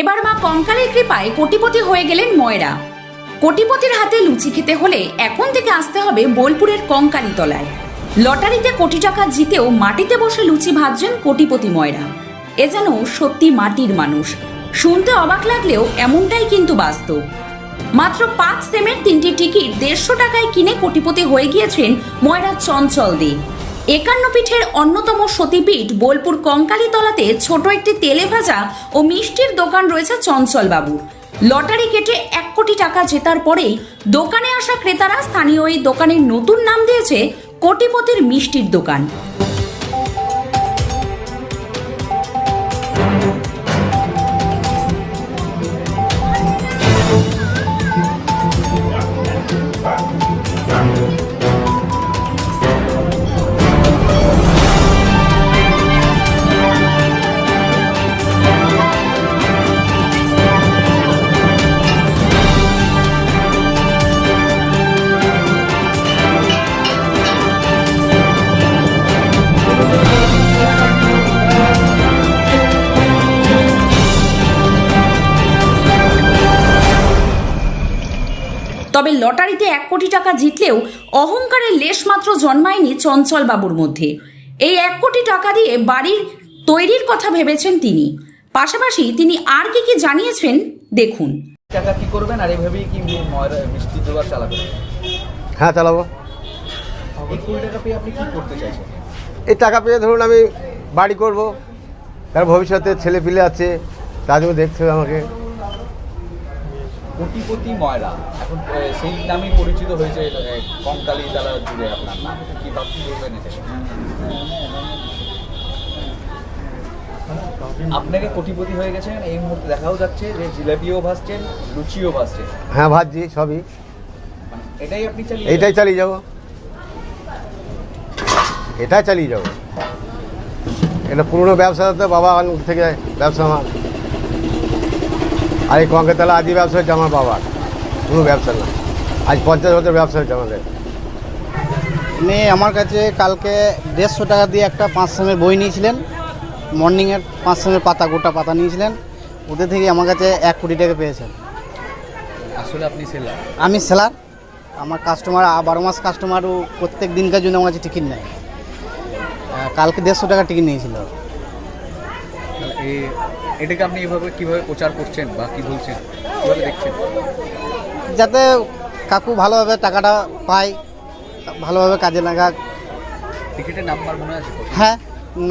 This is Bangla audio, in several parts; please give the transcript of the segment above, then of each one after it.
এবার মা কঙ্কালের কৃপায় কোটিপতি হয়ে গেলেন ময়রা। কোটিপতির হাতে লুচি খেতে হলে এখন থেকে আসতে হবে বোলপুরের কঙ্কালি তলায়। লটারিতে কোটি টাকা জিতেও মাটিতে বসে লুচি ভাজছেন কোটিপতি ময়রা। এ যেন সত্যি মাটির মানুষ। শুনতে অবাক লাগলেও এমনটাই কিন্তু বাস্তব। মাত্র পাঁচ সেমের তিনটি টিকিট দেড়শো টাকায় কিনে কোটিপতি হয়ে গিয়েছেন ময়রা চঞ্চল দে। একান্ন পীঠের অন্যতম সতীপীঠ বোলপুর কঙ্কালীতলাতে ছোট একটি তেলে ভাজা ও মিষ্টির দোকান রয়েছে চঞ্চল বাবুর লটারি কেটে এক কোটি টাকা জেতার পরেই দোকানে আসা ক্রেতারা স্থানীয় এই দোকানের নতুন নাম দিয়েছে কোটিপতির মিষ্টির দোকান। তবে লটারিতে এক কোটি টাকা জিতলেও অহংকারের লেশমাত্র জন্মায়নি চঞ্চল বাবুর মধ্যে। এই এক কোটি টাকা দিয়ে বাড়ির তৈরির কথা ভেবেছেন তিনি। পাশাপাশি তিনি আর কি কি জানিয়েছেন দেখুন। টাকা কি করবেন আর এভাবেই কি মিষ্টি দোকান চালাবেন? হ্যাঁ চালাবো। এই কোটি টাকা পেয়ে আপনি কি করতে চাইছেন? এই টাকা পেয়ে ধরুন আমি বাড়ি করব। তার ভবিষ্যতে ছেলে পিলে আছে তাদেরও দেখতে হবে আমাকে। কোটিপতি ময়রা এখন সেই নামেই পরিচিত হয়েছে কঙ্কালী তালা জুড়ে আপনার নাম। কি ভাবছি বলবেন এটা? আপনাকে কোটিপতি হয়ে গেছেন এই মুহূর্তে দেখাও যাচ্ছে যে জিলাপিও ভাসছেন লুচিও ভাসছেন। হ্যাঁ ভাবছি সবই। মানে এটাই আপনি চালিয়ে এইটাই চালিয়ে যাব। এটাই চালিয়ে যাব। এটা পুরনো ব্যবসা তো বাবা থেকে ব্যবসা আমার। আর এই কঙ্কেতলা আদি ব্যবসা হচ্ছে আমার বাবার। কোনো ব্যবসা না। আজ পঞ্চাশ বছর ব্যবসা হচ্ছে আমাদের। উনি আমার কাছে কালকে দেড়শো টাকা দিয়ে একটা পাঁচ সেমের বই নিয়েছিলেন। মর্নিংয়ের পাঁচ সেমের পাতা গোটা পাতা নিয়েছিলেন। ওদের থেকে আমার কাছে এক কোটি টাকা পেয়েছেন আসলে আপনি সেলার আমি সেলার আমার কাস্টমার বারো মাস কাস্টমারও প্রত্যেক দিনকার জন্য আমার কাছে টিকিট নেয়। কালকে দেড়শো টাকা টিকিট নিয়েছিল। এই এটাকে আপনি এভাবে কীভাবে প্রচার করছেন বা কি বলছেন? কীভাবে দেখছেন? যাতে কাকু ভালোভাবে টাকাটা পায় ভালোভাবে কাজে লাগাক। টিকিটের নাম্বার মনে আছে হ্যাঁ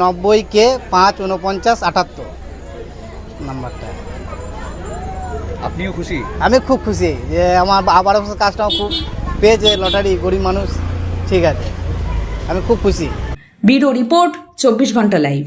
নব্বই কে পাঁচ উনপঞ্চাশ আটাত্তর নাম্বারটা। আপনিও খুশি? আমি খুব খুশি যে আমার আবার কাজটা খুব পেয়েছে লটারি গরিব মানুষ ঠিক আছে। আমি খুব খুশি। ব্যুরো রিপোর্ট চব্বিশ ঘণ্টা লাইভ।